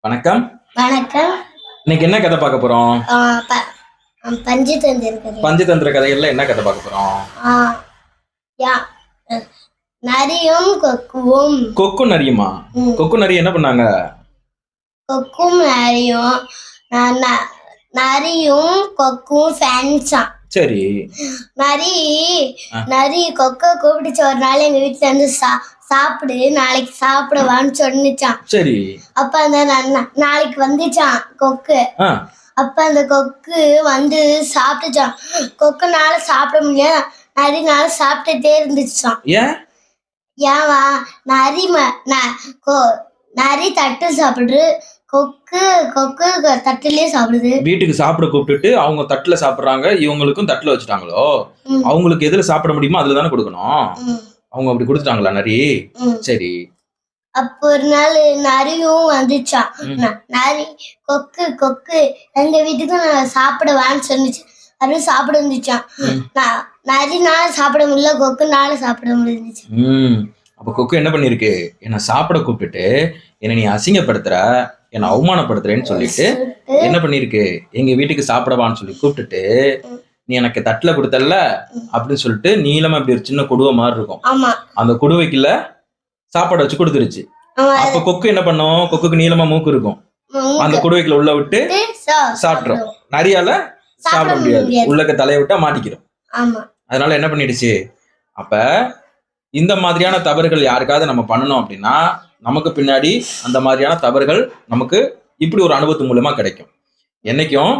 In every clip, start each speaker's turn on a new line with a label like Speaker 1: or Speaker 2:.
Speaker 1: வணக்கம்.
Speaker 2: வணக்கம்.
Speaker 1: இன்னைக்கு என்ன கதை பார்க்க போறோம்?
Speaker 2: ஆ, ப- ஆ, பஞ்சு தந்திருக்குது.
Speaker 1: பஞ்சதந்திர கதைகள்ல என்ன கதை பார்க்க போறோம்?
Speaker 2: நரியும் கொக்குவும்.
Speaker 1: கொக்கு நரியுமா? கொக்கு நரி என்ன பண்ணாங்க?
Speaker 2: கொக்கும் நரியும் நரியும் கொக்கும் ஃபேன்ஸாம்
Speaker 1: சரி.
Speaker 2: நரி. நரி கொக்க கூப்பிடுச்சு ஒரு நாள் எங்க வீட்டுல இருந்து சா சாப்பிடு நாளைக்கு சாப்பிடுவான்னு சொன்னிச்சான்.
Speaker 1: சரி.
Speaker 2: அப்ப அந்த நாளைக்கு வந்துச்சான் கொக்கு. அப்ப அந்த கொக்கு வந்து சாப்பிட்டுச்சான். கொக்குனால சாப்பிட முடியாது. நரினால சாப்பிட்டுட்டே இருந்துச்சான். ஏவா நரி நரி தட்டு சாப்பிடுது. கொக்கு கொக்கு தட்டுலயே சாப்பிடுது.
Speaker 1: வீட்டுக்கு சாப்பிட கூப்பிட்டுட்டு அவங்க தட்டுல சாப்பிடுறாங்க இவங்களுக்கும் தட்டுல வச்சுட்டாங்களோ? அவங்களுக்கு எதுல சாப்பிட முடியுமோ அதுல தானே கொடுக்கணும்? அவங்க அப்படி கொடுத்துட்டாங்களா நரி. சரி.
Speaker 2: அப்போ ஒரு நாள் நரியும் வந்துச்சான் நரி கொக்கு கொக்கு எங்க வீட்டுக்கு நான் சாப்பிடுவான்னு சொன்னிச்சு. அது சாப்பிட வந்துச்சான்
Speaker 1: ம்.
Speaker 2: ந- நரினால சாப்பிட முடியல கொக்குனால சாப்பிட முடிஞ்சிச்சு.
Speaker 1: அப்ப கொக்கு என்ன பண்ணிருக்கு என்னை சாப்பிட கூப்பிட்டுட்டு என்னை நீ அசிங்கப்படுத்துற என்னை அவமானப்படுத்துறேன்னு சொல்லிட்டு என்ன பண்ணிருக்கு எங்க வீட்டுக்கு சாப்பிடவான்னு சொல்லி கூப்பிட்டுட்டு. நீ எனக்கு தட்டுல கொடுத்தல்ல?
Speaker 2: ம்.
Speaker 1: அப்படின்னு சொல்லிட்டு நீளமா இப்படி ஒரு சின்ன குடுவை மாதிரி இருக்கும். அந்த குடுவைக்குள்ள சாப்பாடு வச்சு கொடுத்துருச்சு. அப்ப கொக்கு என்ன பண்ணும்? கொக்குக்கு நீளமா மூக்கு இருக்கும். அந்த குடுவைக்குள்ள உள்ள விட்டு சாப்பிட்றோம். நரியால சாப்பிட முடியாது. உள்ளக்க தலையை விட்டா மாட்டிக்கிறோம். அதனால என்ன பண்ணிடுச்சு? அப்ப இந்த மாதிரியான தவறுகள் யாருக்காவது நம்ம பண்ணணும் அப்படின்னா நமக்கு பின்னாடி அந்த மாதிரியான தவறுகள் நமக்கு இப்படி ஒரு அனுபவத்து மூலமா கிடைக்கும். என்னைக்கும்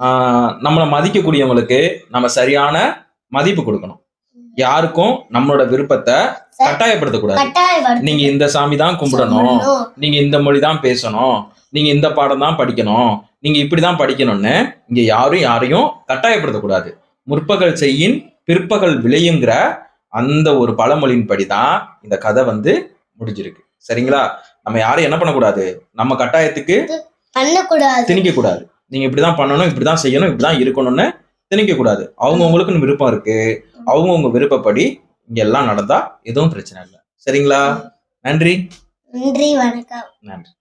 Speaker 1: ஆஹ், நம்மளை மதிக்கக்கூடியவங்களுக்கு நம்ம சரியான மதிப்பு கொடுக்கணும். யாருக்கும் நம்மளோட விருப்பத்தை கட்டாயப்படுத்தக்கூடாது. நீங்க இந்த சாமி தான் கும்பிடணும். நீங்க இந்த மொழி தான் பேசணும். நீங்க இந்த பாடம் தான் படிக்கணும். நீங்க இப்படிதான் படிக்கணும்னு இங்க யாரும் யாரையும் கட்டாயப்படுத்தக்கூடாது. முற்பகல் செய்யின் பிற்பகல் விளையுங்கிற அந்த ஒரு பழமொழியின்படி தான் இந்த கதை வந்து முடிஞ்சிருக்கு. சரிங்களா? நம்ம யாரும் என்ன பண்ணக்கூடாது? நம்ம கட்டாயத்துக்கு
Speaker 2: பண்ணக்கூடாது.
Speaker 1: திணிக்க கூடாது நீங்க இப்படிதான் பண்ணணும் இப்படிதான் செய்யணும் இப்படிதான் இருக்கணும்னு திணிக்க கூடாது அவங்கவுங்களுக்குன்னு விருப்பம் இருக்கு. அவங்கவுங்க விருப்பப்படி இங்க எல்லாம் நடந்தா எதுவும் பிரச்சனை இல்லை. சரிங்களா? நன்றி.
Speaker 2: நன்றி வணக்கம்.
Speaker 1: நன்றி.